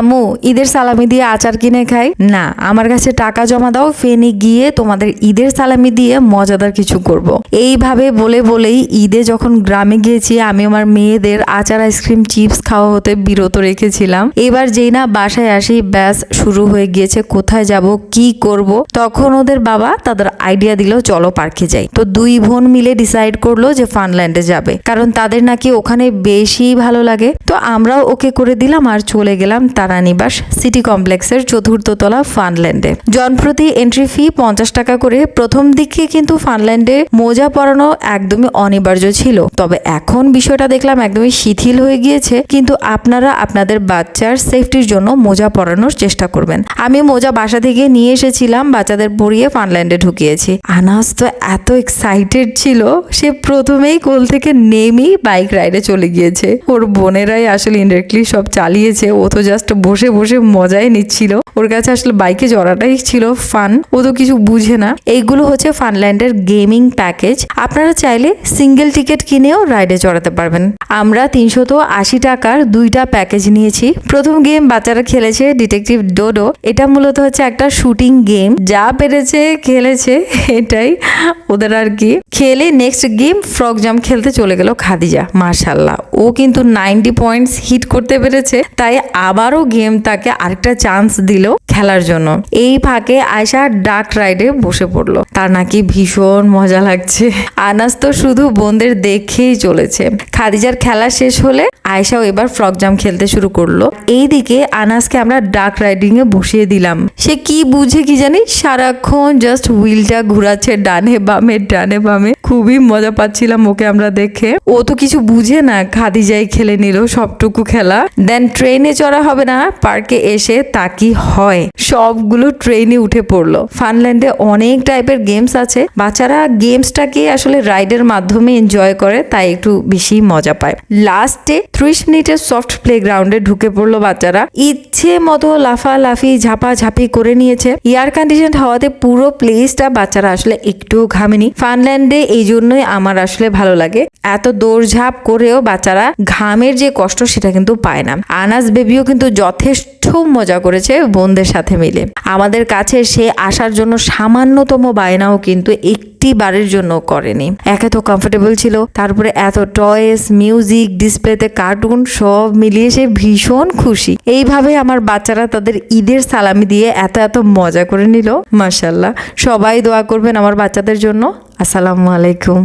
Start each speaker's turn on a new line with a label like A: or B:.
A: আম্মু, ঈদের সালামি দিয়ে আচার কিনে খাই? না, আমার কাছে টাকা জমা দাও, ফেনে গিয়ে তোমাদের ঈদের সালামি দিয়ে মজাদার কিছু করব। এইভাবে বলে বলেই ঈদে যখন গ্রামে গিয়েছি, আমি আমার মেয়েদের আচার, আইসক্রিম, চিপস খাওয়া হতে বিরত রেখেছিলাম। এবার যেই না বাসায় আসি, ব্যাস, শুরু হয়ে গিয়েছে, কোথায় যাব, কি করব? তখন ওদের বাবা তাদের আইডিয়া দিল, চলো পার্কে যাই। তো দুই বোন মিলে ডিসাইড করল যে ফানল্যান্ডে যাবে। কারণ তাদের নাকি ওখানে বেশি ভালো লাগে। তো আমরাও ওকে করে দিলাম আর চলে গেলাম তারানিবাস সিটি কমপ্লেক্সের চতুর্থ তলা ফানল্যান্ডে জনপ্রতি এন্ট্রি ফি পঞ্চাশ টাকা করে। প্রথম দিকে কিন্তু ফানল্যান্ডে মোজা পরানো একদমই অনিবার্য ছিল। তবে এখন বিষয়টা দেখলাম একদমই শিথিল হয়ে গিয়েছে। কিন্তু আপনারা আপনাদের বাচ্চার সেফটির জন্য মোজা পরানোর চেষ্টা করবেন। আমি মোজা বাসা থেকে নিয়ে এসেছিলাম, বাচ্চাদের পরিয়ে ফানল্যান্ডে ঢুকিয়েছি। আনাস তো এত এক্সাইটেড ছিল, সে প্রথমেই কোল থেকে নেমেই বাইক রাইডে চলে গিয়েছে। ওর বোনেরাই আসলে ইনডাইরেক্টলি সব চালিয়েছে। ও তো জাস্ট বসে বসে মজাই নিচ্ছিল। ওর কাছে আসলে বাইকে চড়াটাই ছিল ফান ও তো কিছু বুঝে না। এইগুলো হচ্ছে ফানল্যান্ডের গেমিং প্যাকেজ আপনারা চাইলে সিঙ্গেল টিকিট কিনেও রাইডে চড়াতে পারবেন। আমরা তিনশত আশি টাকার দুইটা প্যাকেজ নিয়েছি। প্রথম গেম বাচ্চারা খেলেছে ডিটেকটিভ ডোডো এটা মূলত হচ্ছে একটা শুটিং গেম যা পেরেছে, খেলেছে, এটাই ওদের আর কি। খেলে নেক্সট গেম ফ্রক জাম খেলতে চলে গেল খাদিজা। মার্শাল্লাহ ও কিন্তু নাইনটি পয়েন্টস হিট করতে পেরেছে। তাই আবারও গেম তাকে আরেকটা চান্স দিল খেলার জন্য। এই ফাঁকে আয়সা ডাক রাইডে বসে পড়ল। তার নাকি ভীষণ মজা লাগছে। আনাস তো শুধু বোনদের দেখেই চলেছে। খাদিজার খেলা শেষ হলে আয়সাও এবার ফ্রক জাম খেলতে শুরু করল। এইদিকে আনাসকে আমরা ডাক রাইডিং এ বসিয়ে দিলাম। সে কি বুঝে কি জানি, সারাক্ষণ জাস্ট হুইলটা ঘুরাচ্ছে ডানে বামে ডানে বামে। খুবই মজা পাচ্ছিলাম ওকে আমরা দেখে। ও তো কিছু বুঝে না, খাদিজাই খেলে নিল সবটুকু খেলা। দেন ট্রেনে চড়া হবে না পার্কে এসে তা কি হয়? সবগুলো ট্রেনে উঠে পড়ল। ফানল্যান্ডে অনেক টাইপের গেমস আছে। বাচ্চারা গেমসটাকে আসলে রাইডের মাধ্যমে এনজয় করে, তাই একটু বেশি মজা পায়। লাস্টে ত্রিশ মিনিটের সফট প্লে গ্রাউন্ডে ঢুকে পড়ল বাচ্চারা। ইচ্ছে মতো লাফালাফি, ঝাপাঝাপি করে নিয়েছে। এয়ার কন্ডিশন হওয়াতে পুরো প্লেসটা বাচ্চারা আসলে একটুও ঘামেনি। ফানল্যান্ডে এই জন্যই আমার আসলে ভালো লাগে। এত দৌড়ঝাঁপ করেও বাচ্চারা ঘামের যে কষ্ট সেটা কিন্তু পায় না। আনাস বেবিও কিন্তু যথেষ্ট মজা করেছে বোনদের সাথে মিলে। আমাদের কাছে সে আসার জন্য সামান্যতম বায়নাও কিন্তু একটি বারের জন্য করেনি। একে তো কমফোর্টেবল ছিল, তারপরে এত টয়েস মিউজিক ডিসপ্লেতে কার্টুন সব মিলিয়ে সে ভীষণ খুশি। এইভাবে আমার বাচ্চারা তাদের ঈদের সালামি দিয়ে এত এত মজা করে নিল মাসাল্লাহ সবাই দোয়া করবেন আমার বাচ্চাদের জন্য। আসসালামু আলাইকুম।